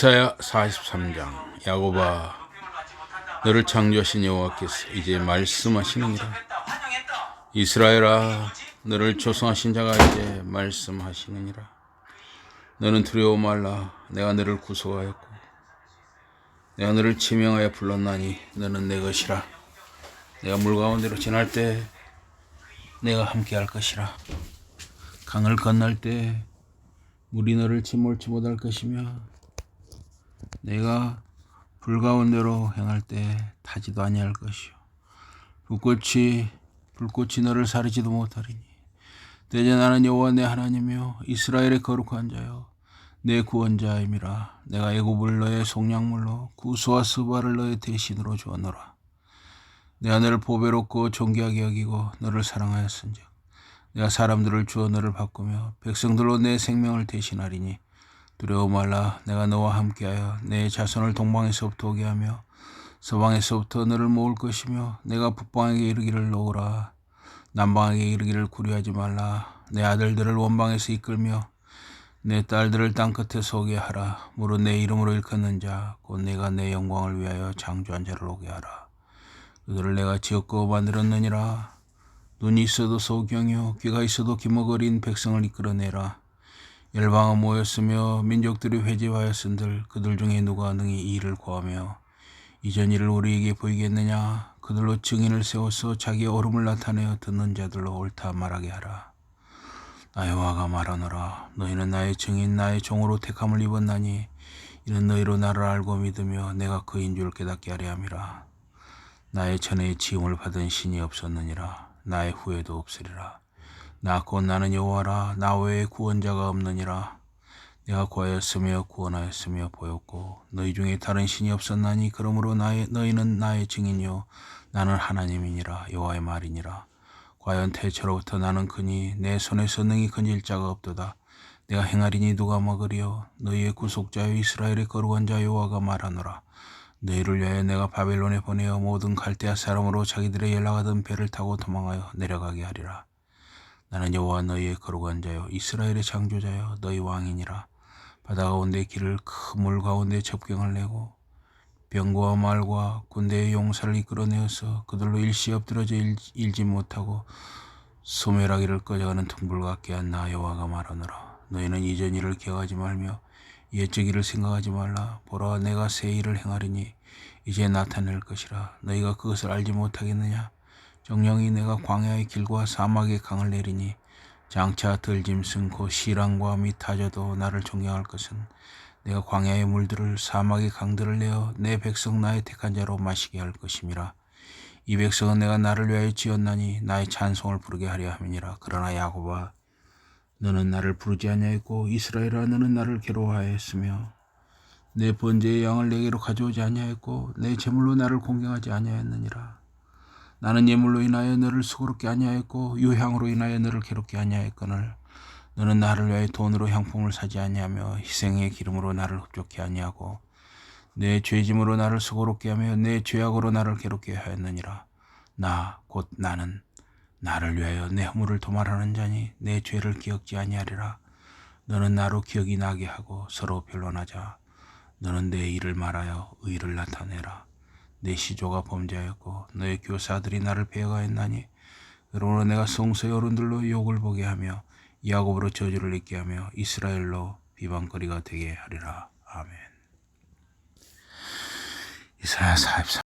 이사야 43장. 야고바 너를 창조하신 여호와께서 이제 말씀하시느니라. 이스라엘아 너를 조성하신 자가 이제 말씀하시느니라. 너는 두려워 말라. 내가 너를 구속하였고 내가 너를 지명하여 불렀나니 너는 내 것이라. 내가 물 가운데로 지날 때 내가 함께 할 것이라. 강을 건널 때 물이 너를 침몰치 못할 것이며 내가 불 가운데로 행할 때 타지도 아니할 것이요 불꽃이 불꽃이 너를 사르지도 못하리니. 대제 나는 여호와 내 하나님이요 이스라엘의 거룩한 자요 내 구원자임이라. 내가 애굽을 너의 속량물로 구수와 스바를 너의 대신으로 주었노라. 내가 너를 보배롭고 존귀하게 여기고 너를 사랑하였은즉 내가 사람들을 주어 너를 바꾸며 백성들로 내 생명을 대신하리니 두려워 말라 내가 너와 함께하여 내 자손을 동방에서부터 오게 하며 서방에서부터 너를 모을 것이며 내가 북방에게 이르기를 놓으라. 남방에게 이르기를 구려하지 말라. 내 아들들을 원방에서 이끌며 내 딸들을 땅끝에서 오게 하라. 무릇 내 이름으로 일컫는 자 곧 내가 내 영광을 위하여 창조한 자를 오게 하라. 그들을 내가 지었고 만들었느니라. 눈이 있어도 소경이요 귀가 있어도 기먹어린 백성을 이끌어내라 열방은 모였으며 민족들이 회집하였은들 그들 중에 누가 능히 이 일을 구하며 이전 일을 우리에게 보이겠느냐? 그들로 증인을 세워서 자기 얼음을 나타내어 듣는 자들로 옳다 말하게 하라. 나의 와가 말하노라. 너희는 나의 증인 나의 종으로 택함을 입었나니 이는 너희로 나를 알고 믿으며 내가 그인 줄 깨닫게 하려 함이라. 나의 전에 지음을 받은 신이 없었느니라. 나의 후에도 없으리라 나곧 나는 여호와라. 나 외에 구원자가 없느니라. 내가 구하였으며 구원하였으며 보였고 너희 중에 다른 신이 없었나니 그러므로 나의 너희는 나의 증인이요. 나는 하나님이니라. 여호와의 말이니라. 과연 태초로부터 나는 크니 내 손에서 능히 건질 자가 없도다. 내가 행하리니 누가 먹으리요? 너희의 구속자여 이스라엘의 거룩한 자 여호와가 말하노라. 너희를 위하여 내가 바벨론에 보내어 모든 갈대아 사람으로 자기들의 연락하던 배를 타고 도망하여 내려가게 하리라 나는 여호와 너희의 거룩한 자요 이스라엘의 창조자요 너희 왕이니라. 바다 가운데 길을 큰 물 가운데 접경을 내고 병과 말과 군대의 용사를 이끌어내어서 그들로 일시 엎드러져 일, 일지 못하고 소멸하기를 꺼져가는 둥불 같게 한 나 여호와가 말하노라. 너희는 이전 일을 기억하지 말며 옛적 일을 생각하지 말라. 보라 내가 새 일을 행하리니 이제 나타낼 것이라. 너희가 그것을 알지 못하겠느냐 정령이 내가 광야의 길과 사막의 강을 내리니 장차 들짐승 곧 시랑과 미타져도 나를 존경할 것은 내가 광야의 물들을 사막의 강들을 내어 내 백성 나의 택한 자로 마시게 할 것임이라. 이 백성은 내가 나를 위하여 지었나니 나의 찬송을 부르게 하려 함이니라. 그러나 야곱아 너는 나를 부르지 아니하였고 이스라엘아 너는 나를 괴로워하였으며 내 번제의 양을 내게로 가져오지 아니하였고 내 제물로 나를 공경하지 아니하였느니라 나는 예물로 인하여 너를 수고롭게 아니하였고 유향으로 인하여 너를 괴롭게 아니하였거늘 너는 나를 위하여 돈으로 향품을 사지 아니하며 희생의 기름으로 나를 흡족해 아니하고 내 죄짐으로 나를 수고롭게 하며 내 죄악으로 나를 괴롭게 하였느니라. 나 곧 나는 나를 위하여 내 허물을 도말하는 자니 내 죄를 기억지 아니하리라. 너는 나로 기억이 나게 하고 서로 변론하자. 너는 내 일을 말하여 의를 나타내라 내 시조가 범죄하였고 너의 교사들이 나를 배가했나니 그러므로 내가 성소의 어른들로 욕을 보게 하며 야곱으로 저주를 잊게 하며 이스라엘로 비방거리가 되게 하리라. 아멘. 이사야 44